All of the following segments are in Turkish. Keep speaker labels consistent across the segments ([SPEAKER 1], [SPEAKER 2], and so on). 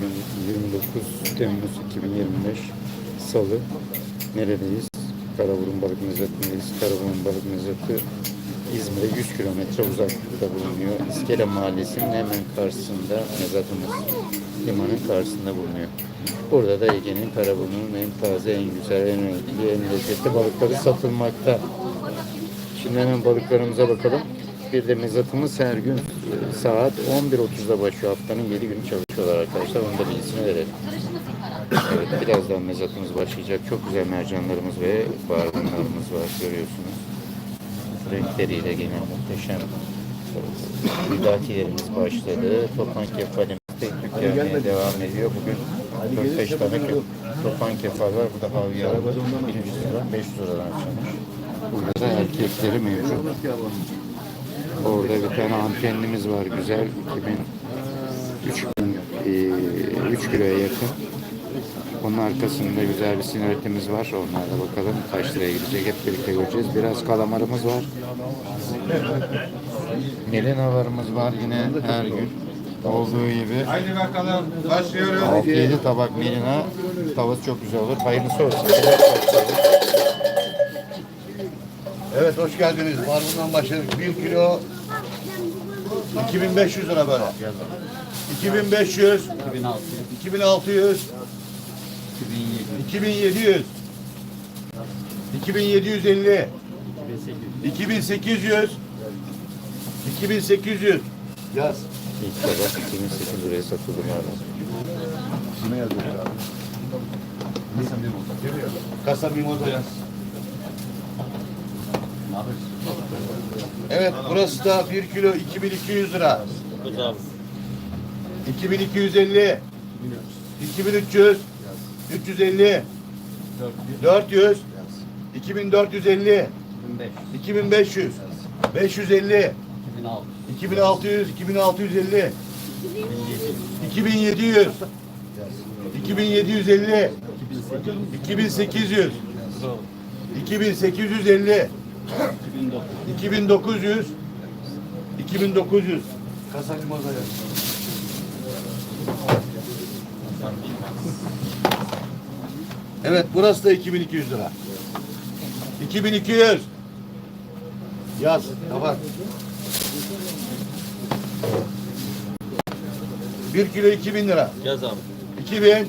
[SPEAKER 1] Bugün 29 Temmuz 2025 Salı. Neredeyiz? Karaburun Balık Mezatı'ndayız. Karaburun Balık Mezatı İzmir'e 100 kilometre uzaklıkta bulunuyor. İskele Mahallesi'nin hemen karşısında mezatımız. Limanın karşısında bulunuyor. Burada da Ege'nin Karaburun'un en taze, en güzel, en renkli, en lezzetli balıkları satılmakta. Şimdi hemen balıklarımıza bakalım. Bir de mezatımız her gün e, saat 11.30'da başlıyor. Haftanın 7 günü çalışıyorlar arkadaşlar. Onu da bilgisini verelim. Evet, birazdan mezatımız başlayacak. Çok güzel mercanlarımız ve barbunlarımız var görüyorsunuz. Renkleriyle gene muhteşem müdakilerimiz başladı. Topan kefalimiz tek tük gelmeye devam ediyor. Bugün 4-5 tane kef- topan kefal var. Bu da havyar. 100 liradan 500 liradan açılmış. Burada da erkekleri mevcut. Orada bir tane antenimiz var güzel. 2000 3 e, kiloya yakın. Onun arkasında güzel bir sineretimiz var. Onlarla bakalım kaç liraya gidecek hep birlikte göreceğiz. Biraz kalamarımız var. Melinavarımız var yine her gün olduğu gibi.
[SPEAKER 2] Haydi bakalım başlıyoruz.
[SPEAKER 1] 6-7 tabak melina tavası çok güzel olur. Hayırlısı olsun.
[SPEAKER 2] Evet hoş geldiniz. Barbundan başladık. 1 kilo 2500 lira böyle. 2500 2600 2700 2750 2800 2800 Yaz.
[SPEAKER 1] İlk tabak 2008 liraya satıldı galiba.
[SPEAKER 2] Kime yazıyor abi? Kasa mimoza yaz. Evet burası da 1 kilo 2200 lira. 2250 2300 350 400 2450 2500 550 2600 2650 2700 2750 2800 2850 2900 2900 Kasa limoza yaz. Evet burası da 2200 lira. 2200 Yaz kapat. 1 kilo 2000 lira.
[SPEAKER 3] Yaz abi.
[SPEAKER 2] 2000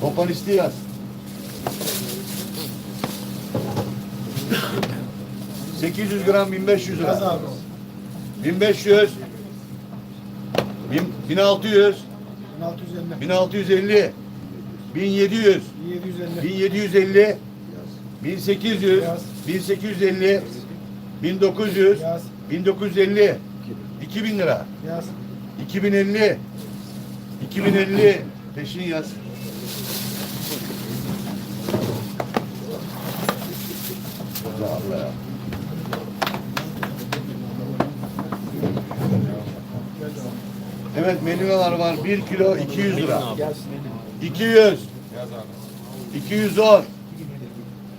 [SPEAKER 2] Kompanisti yaz. ...800 gram 1500 lira. 1500 bin- 1600 1650 1700 1750 1800 1850 1900 1950 2000 lira. 2050 2050 peşin yaz. Allah Allah. Evet menüler var. 1 kilo 200 lira. 200 210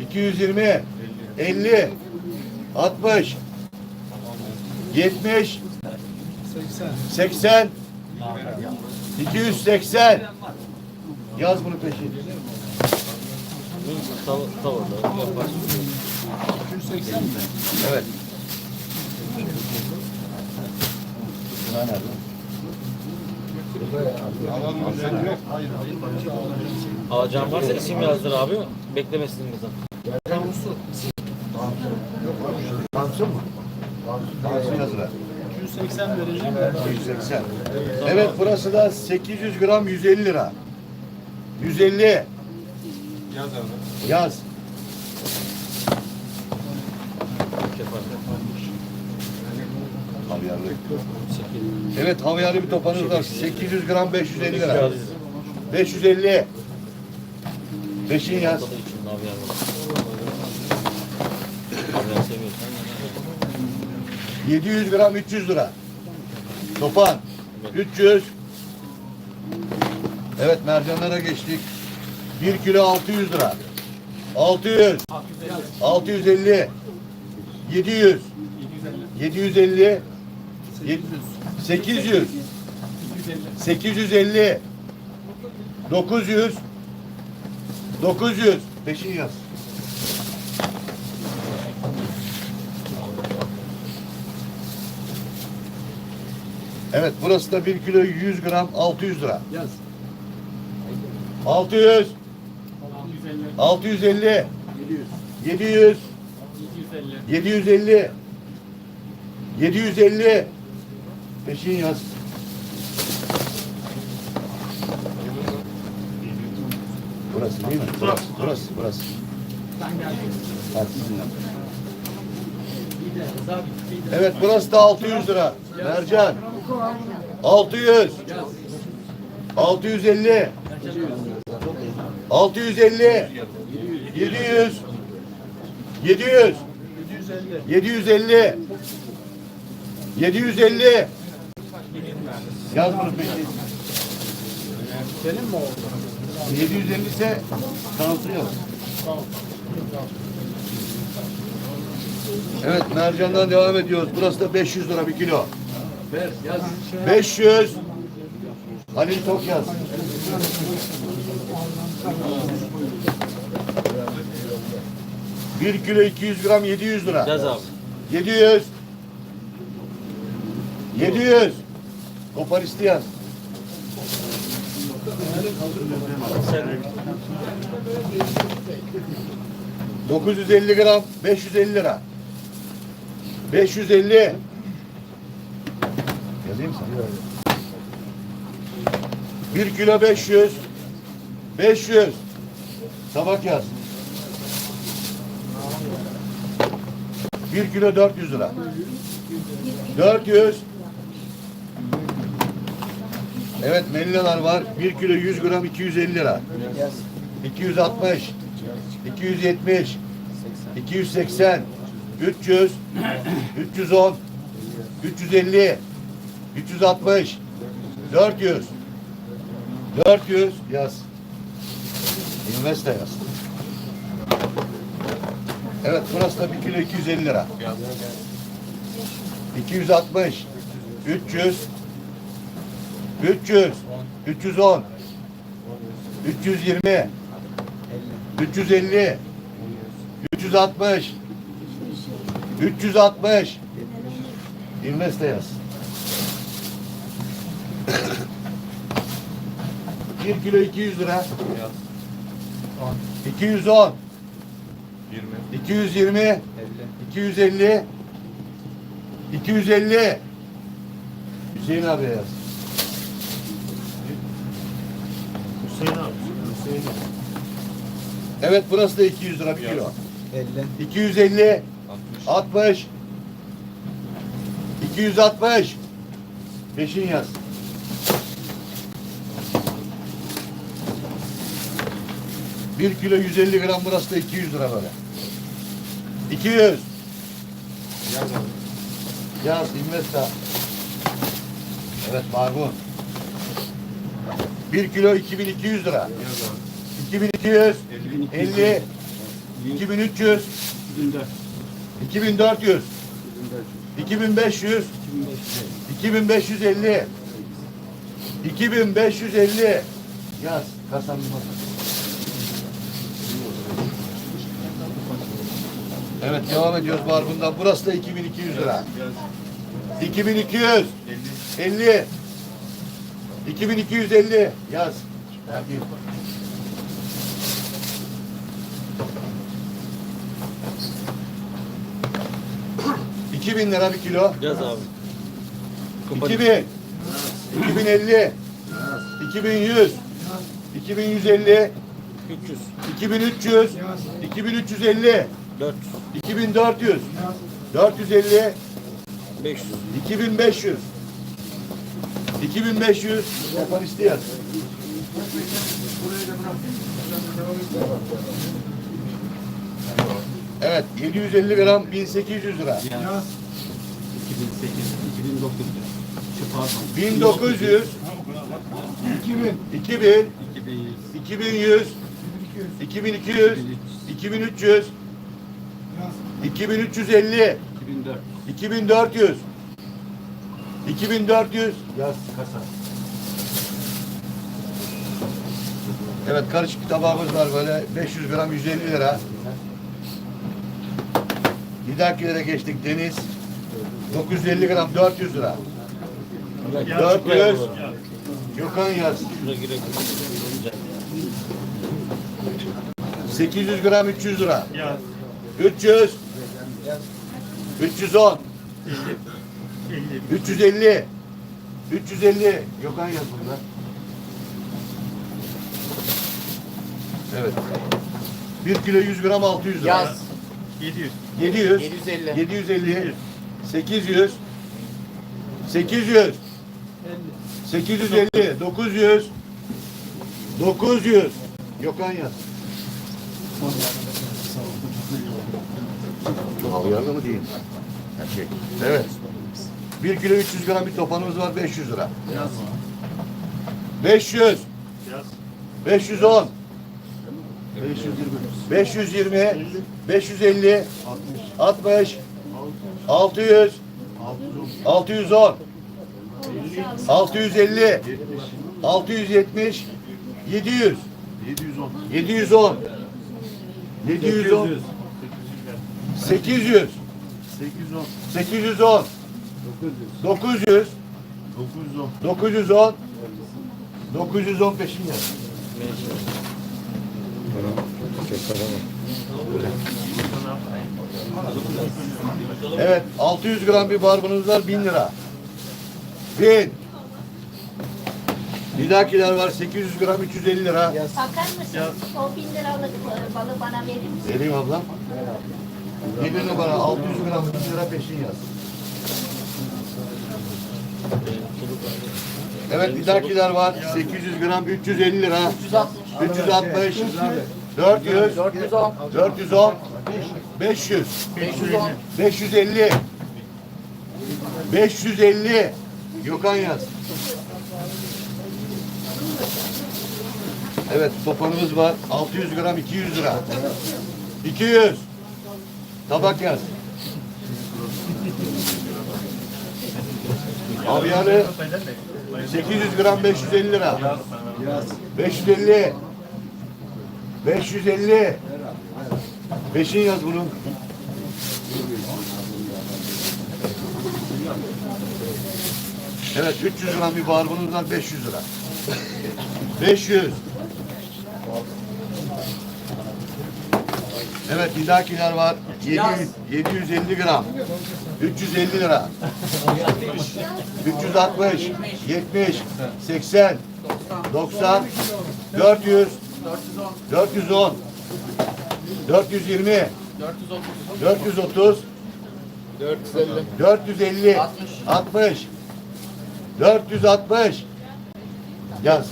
[SPEAKER 2] 220 50 60 70 80 280 Yaz bunu peşin.
[SPEAKER 3] Tava, tavada yapar.
[SPEAKER 2] Evet. Nerede?
[SPEAKER 3] Alacağım varsa isim yazdır abi. Beklemesin bizden.
[SPEAKER 2] Tansiyon mu? Tansiyon yazılı.
[SPEAKER 4] 280 vereceğim.
[SPEAKER 2] 280. Evet burası da 800 gram 150 lira. 150. Yaz abi. Yaz. Havyarlı. Evet havyarlı bir topanız var. 800 gram 550 lira. 550. Beşin yaz.
[SPEAKER 3] Yani. Seviyorsan.
[SPEAKER 2] 700 gram 300 lira. Topan 300. Evet mercanlara geçtik. 1 kilo 600 lira. 600. 650. 700. 750. 800. 850 900 900 Peşin yaz. Evet burası da 1 kilo 100 gram 600 lira.
[SPEAKER 4] Yaz.
[SPEAKER 2] 600
[SPEAKER 4] 650.
[SPEAKER 2] 650
[SPEAKER 4] 700.
[SPEAKER 2] 700
[SPEAKER 4] 750.
[SPEAKER 2] 750 750 Peşin yaz. Burası değil mi? Burası, burası, burası. Hadi. Evet, burası da 600 lira. Mercan. 600. 650. 650. 700. 700. 750. 750. Yaz bunu peki.
[SPEAKER 4] Benim mi oldu?
[SPEAKER 2] 750 ise Tansu yaz. Evet mercandan devam ediyoruz. Burası da 500 lira bir kilo.
[SPEAKER 4] Ver yaz.
[SPEAKER 2] 500. Halil Tok yaz. Bir kilo 200 gram 700 lira.
[SPEAKER 3] Yaz abi.
[SPEAKER 2] 700. 700. Kopar isteyen.
[SPEAKER 3] Sen
[SPEAKER 2] 950 gram 550 lira. 550. Yazayım sana. 1 kilo 500. 500. Tabak yaz. 1 kilo 400 lira. 400. Evet melineler var. 1 kilo 100 gram 250 lira. 260. 270. 280. 300. 310. 350. 360. 400. 400 yaz. Investe yaz. Evet burası da 1 kilo 250 lira. 260. 300. 300. 310. 320. 350. 360. 360. İnveste yaz. 1 kilo 200 lira. 210. 220. 250. 250. Hüseyin abi yaz.
[SPEAKER 4] Hüseyin abi. Hüseyin abi.
[SPEAKER 2] Evet burası da 200 lira bir kilo.
[SPEAKER 4] 50.
[SPEAKER 2] 250 60 260 Peşin yaz. Bir kilo 150 gram burası da 200 lira böyle. 200
[SPEAKER 4] Yaz abi.
[SPEAKER 2] Yaz investa. Evet margun. Bir kilo 2200 lira.
[SPEAKER 4] Yaz abi.
[SPEAKER 2] 2200 50 2300
[SPEAKER 4] 2004.
[SPEAKER 2] 2400 2500 2550 2550 Yaz numarası. Evet devam ediyoruz barbundan. Burası da 2200 lira. 2200 50 2250 yaz. Hadi. İki bin lira bir kilo.
[SPEAKER 3] yaz abi.
[SPEAKER 2] 2000 2050 2100 2150
[SPEAKER 3] 300.
[SPEAKER 2] 2300 2350
[SPEAKER 3] 400.
[SPEAKER 2] 2400 450
[SPEAKER 3] 500.
[SPEAKER 2] 2500 2500 yapan isteyen. Evet 750 gram 1800 lira.
[SPEAKER 4] Yaz. 2008. 2009. Şu pardon.
[SPEAKER 2] 1900 2000 2000
[SPEAKER 4] 2100.
[SPEAKER 2] 2100 2200 2300 2350
[SPEAKER 4] 2004.
[SPEAKER 2] 2400 2400. Yaz kasa. Evet karışık bir tabağımız var böyle 500 gram 150 lira. Bir dahakilere geçtik Deniz. 950 gram 400 lira. 400. Gökhan yaz. 800 gram 300 lira. 300. 310. 350 350 Gökhan yaz burada. Evet. 1 kilo 100 gram 600 lira.
[SPEAKER 5] Yaz.
[SPEAKER 4] 700.
[SPEAKER 2] 700
[SPEAKER 5] 750.
[SPEAKER 2] 750 800 800 850 900 900 Gökhan yaz. Havyarlı mı diyeyim? Erkek. Evet. 1 kilo 300 gram bir topanımız var 500 lira. 500 510 520 550 60 600 610 650 670 700 710 710 800 810 900 910 910 peşinde.
[SPEAKER 1] Bunu köşede var.
[SPEAKER 2] Evet 600 gram bir barbunuz var 1000 lira. 1000 Bir dahakiler var 800 gram 350 lira.
[SPEAKER 6] Bakar mısın? O bin liralık e, balı bana verir misin?
[SPEAKER 2] Vereyim ablam. Bir numara 600 gram 100 lira peşin yaz. Evet bir dahakiler var 800 gram 350 lira. 360 400
[SPEAKER 5] 410.
[SPEAKER 2] 410 500
[SPEAKER 5] 510.
[SPEAKER 2] 550 550 Gökhan yaz. Evet topanımız var. 600 gram 200 lira. 200 Tabak yaz. Abi yani 800 gram 550 lira. 550 550 Beşin yaz bunu. Evet 300 gram bir var 500 lira. 500. Evet hidakiler var. 700, 750 gram. 350 lira. 360, 70, 80, 90, 400, 410, 420, 430,
[SPEAKER 5] 450.
[SPEAKER 2] 450, 60, 460. Yaz.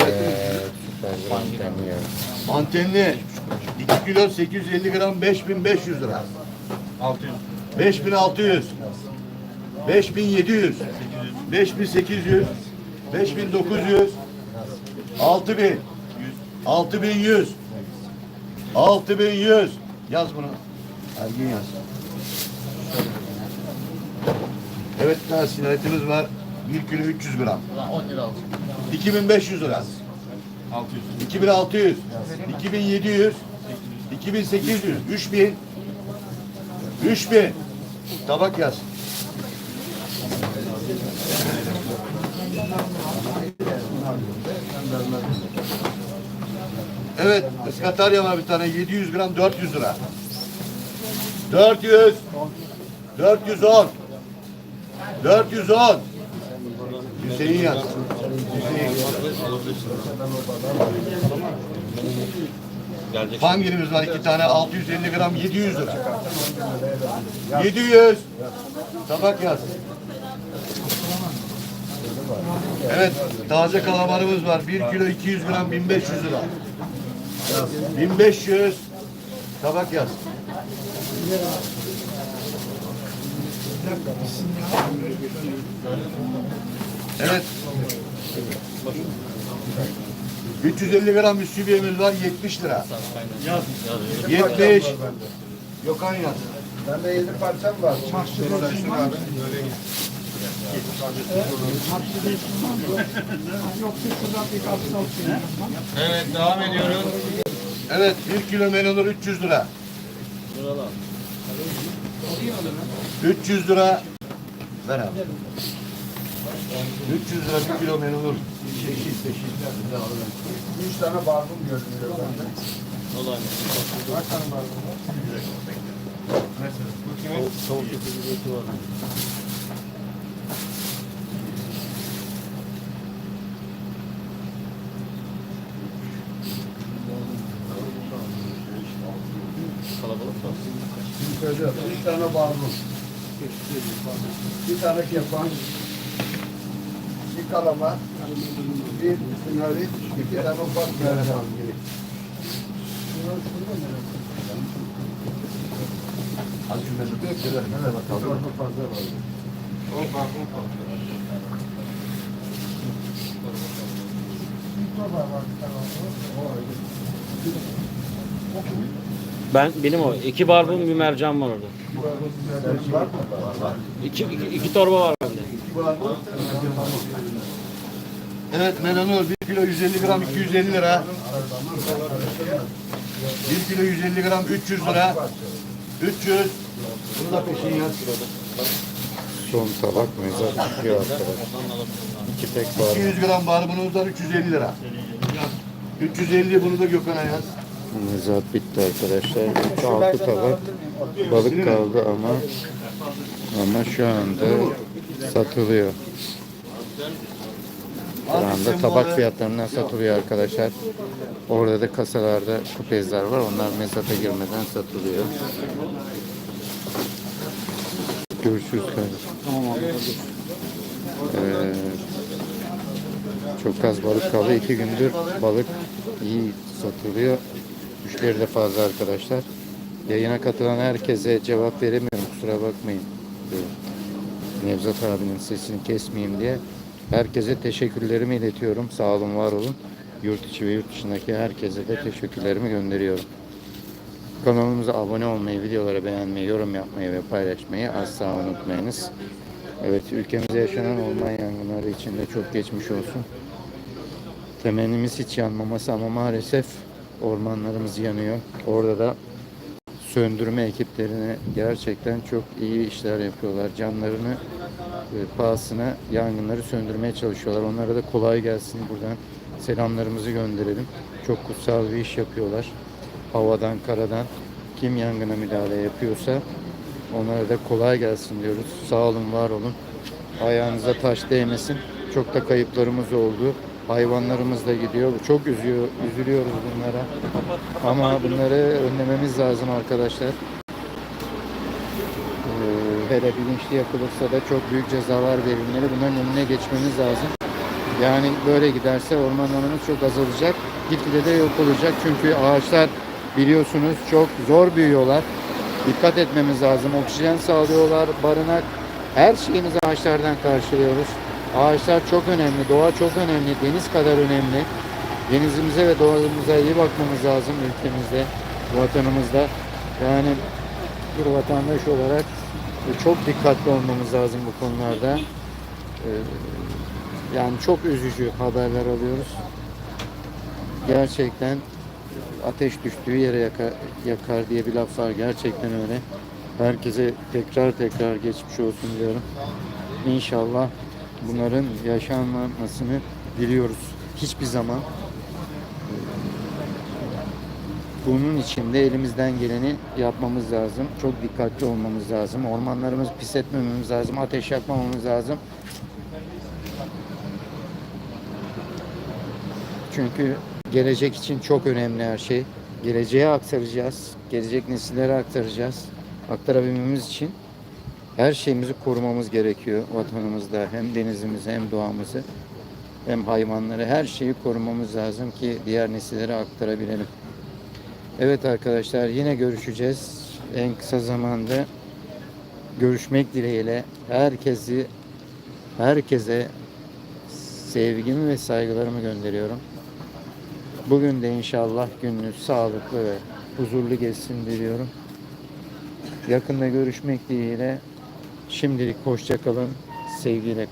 [SPEAKER 1] Evet, gram
[SPEAKER 2] Antenli 2 kilo 850 gram 5500 lira.
[SPEAKER 4] 600.
[SPEAKER 2] 5600 5700 5800 5900 6000 6100 6100 yaz bunu. Ergin yaz. Evet bir tane sinaretimiz var. 1 kilo 300 gram.
[SPEAKER 5] 10 lira alacağım.
[SPEAKER 2] 2500 lira.
[SPEAKER 4] 600.
[SPEAKER 2] 2600, 2700, 2800, 3000, 3000. Tabak yaz. Evet, ıskatarya var bir tane 700 gram 400 lira. 400, 410, 410. Hüseyin yaz.
[SPEAKER 3] Gelecek.
[SPEAKER 2] Hangimiz var iki tane 650 gram 700 lira. 700. Tabak yaz. Evet taze kalamarımız var. 1 kilo 200 gram 1500 lira. 1500. Tabak yaz. Evet. 350 gram müsibiyemiz var 70 lira.
[SPEAKER 4] Yaz.
[SPEAKER 2] 70. Gökhan yaz.
[SPEAKER 7] Bende 50 parçam var. Çarşı abi.
[SPEAKER 4] Evet devam ediyoruz.
[SPEAKER 2] Evet 1 kilo melonur 300 lira. 300 lira. Ver abi. 300 lira 1 kilo melonur. Çeşit çeşit.
[SPEAKER 5] Üç tane barbun görünüyor bende.
[SPEAKER 3] Olay.
[SPEAKER 5] Kaç tane barbun var?
[SPEAKER 3] Tavuk eti var. Kalabalık da.
[SPEAKER 5] Söylüyorum. Üç tane barbun. Bir tane kepan. Bir kalamar. Bir sınırı. iki tane ufak mercan.
[SPEAKER 2] Az cümlesi yok ki. Nerede bakalım.
[SPEAKER 5] Çorba fazla var. Var. Tamam. O ayrı.
[SPEAKER 3] Ben benim o. iki barbun bir mercan var orada. İki, iki, iki torba var.
[SPEAKER 2] Evet melonur 1 kilo 150 gram 250 lira. 1 kilo 150 gram 300 lira. 300. Bunu da peşin yaz.
[SPEAKER 1] Son çıkıyor arkadaşlar. İki tek var.
[SPEAKER 2] 200 gram barbunumuzdan 350 lira. 350 bunu da Gökhan'a yaz.
[SPEAKER 1] Mezat bitti arkadaşlar. 3 altı tabak balık kaldı ama ama şu anda satılıyor. Şu anda tabak fiyatlarından satılıyor arkadaşlar. Orada da kasalarda kupezler var. Onlar mezata girmeden satılıyor. Görüşürüz kardeşim. Ee, çok az balık kaldı. İki gündür balık iyi satılıyor. Müşteri de fazla arkadaşlar. Yayına katılan herkese cevap veremiyorum. Kusura bakmayın. Ee, Nevzat abinin sesini kesmeyeyim diye. Herkese teşekkürlerimi iletiyorum. Sağ olun, var olun. Yurt içi ve yurt dışındaki herkese de teşekkürlerimi gönderiyorum. Kanalımıza abone olmayı, videoları beğenmeyi, yorum yapmayı ve paylaşmayı asla unutmayınız. Evet, ülkemizde yaşanan orman yangınları için de çok geçmiş olsun. Temennimiz hiç yanmaması ama maalesef ormanlarımız yanıyor. Orada da söndürme ekiplerine gerçekten çok iyi işler yapıyorlar. Canlarını e, pahasına yangınları söndürmeye çalışıyorlar. Onlara da kolay gelsin buradan selamlarımızı gönderelim. Çok kutsal bir iş yapıyorlar. Havadan, karadan kim yangına müdahale yapıyorsa onlara da kolay gelsin diyoruz. Sağ olun, var olun. Ayağınıza taş değmesin. Çok da kayıplarımız oldu. Hayvanlarımız da gidiyor. Çok üzüyor, üzülüyoruz bunlara. Ama bunları önlememiz lazım arkadaşlar. Ee, hele bilinçli yapılırsa da çok büyük cezalar verilmeli. Bunların önüne geçmemiz lazım. Yani böyle giderse ormanlarımız çok azalacak. Gitgide de yok olacak. Çünkü ağaçlar biliyorsunuz çok zor büyüyorlar. Dikkat etmemiz lazım. Oksijen sağlıyorlar, barınak. Her şeyimizi ağaçlardan karşılıyoruz. Ağaçlar çok önemli, doğa çok önemli, deniz kadar önemli. Denizimize ve doğamıza iyi bakmamız lazım ülkemizde, vatanımızda. Yani bir vatandaş olarak çok dikkatli olmamız lazım bu konularda. Ee, Yani çok üzücü haberler alıyoruz. Gerçekten ateş düştüğü yere yakar, yakar diye bir laf var. Gerçekten öyle. Herkese tekrar tekrar geçmiş olsun diyorum. İnşallah bunların yaşanmamasını diliyoruz. Hiçbir zaman. Bunun için de elimizden geleni yapmamız lazım. Çok dikkatli olmamız lazım. Ormanlarımızı pis etmememiz lazım. Ateş yakmamamız lazım. Çünkü gelecek için çok önemli her şey. Geleceğe aktaracağız. Gelecek nesillere aktaracağız. Aktarabilmemiz için her şeyimizi korumamız gerekiyor vatanımızda. Hem denizimizi hem doğamızı hem hayvanları her şeyi korumamız lazım ki diğer nesillere aktarabilelim. Evet arkadaşlar yine görüşeceğiz. En kısa zamanda görüşmek dileğiyle herkesi herkese sevgimi ve saygılarımı gönderiyorum. Bugün de inşallah gününüz sağlıklı ve huzurlu geçsin diliyorum. Yakında görüşmek dileğiyle şimdilik hoşça kalın, sevgiyle